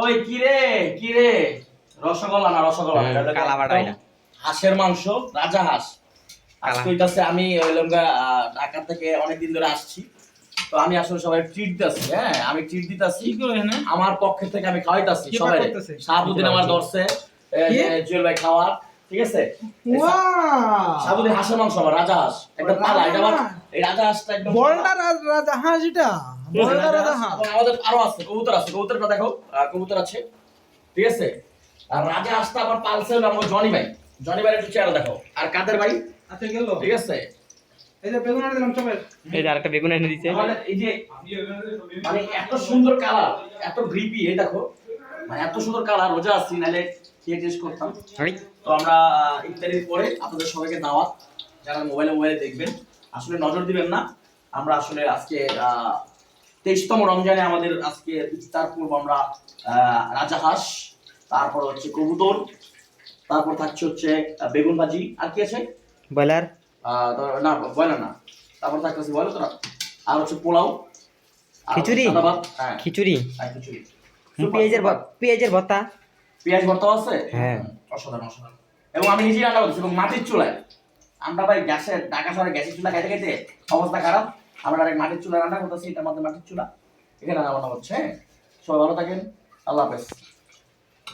ওই কি রে কি রে রসগোল্লা? না রসগোল্লা না, একদম হাঁসের মাংস রাজা হাঁস। আজকে হইতাছে আমি হইলাম ঢাকা থেকে অনেকদিন ধরে আসছি। তো আমি আসলে সবাই ট্রিট দিতেছি হ্যাঁ? আমি ট্রিট দিতেছি। কি করে এখানে আমার পক্ষে থেকে আমি খাওয়াইতাছি সবাই সাত দিন আমার ধরছে জুয়েল ভাই খাওয়ার। ঠিক আছে? হাঁসের মাংস আমার রাজা হাঁস একদম পালা এটা আমার এই রাজা হাঁসটা একদম বলটা রাজা হাঁস এটা? বলটা রাজা হাঁস আমাদের আরও আছে কবুতর আছে কবুতরটা দেখো কবুতর আছে। ঠিক আছে? আর রাজা হাঁসটা আমার পালছে হলো আমার জনি ভাই। জনি ভাই একটু চেহারা দেখো। আর কাদের ভাই? আচ্ছা গেল। ঠিক আছে? এই যে বেগুন আনে দিলাম চপের এই যে আরেকটা বেগুন এনে দিছে। আমাদের এই যে মানে এত সুন্দর কালার এত গ্রিপি এই দেখো। মানে এত সুন্দর কালার রোজা আসছি নাহলে খেয়ে টেস্ট করতাম। তো আমরা ইফতারির পরে আপনাদের সবাইকে দাওয়াত। যারা মোবাইলে মোবাইলে দেখবেন আসলে নজর দিবেন না। আমরা আসলে আজকে তেইশতম রমজানে আমাদের আজকে ইফতার করব আমরা রাজা হাঁস তারপর হচ্ছে কবুতর তারপর থাকছে হচ্ছে বেগুন ভাজি। আর কি আছে? ব্রয়লার। তো- না বয়লা না। তারপর থাকতেছে বয়লা তোরা আর হচ্ছে পোলাও। আর খিচুড়ি? হ্যাঁ। খিচুড়ি? হ্যাঁ, খিচুড়ি। পেঁয়াজের পেঁয়াজের ভর্তা। পেঁয়াজ ভর্তা আছে? হ্যাঁ। অসাধারণ অসাধারণ। এবং আমি নিজেই রান্না করতেছি এবং মাটির চুলায়। আমরা ভাই গ্যাসের ঢাকা শহরে গ্যাসের চুলা খাইতে খাইতে অবস্থা খারাপ। আমরা ডাইরেক্ট মাটির চুলা রান্না করতেছি এটা আমাদের মাটির চুলা। এখানে রান্না হচ্ছে হ্যাঁ? সবাই ভালো থাকেন। আল্লাহ হাফেজ।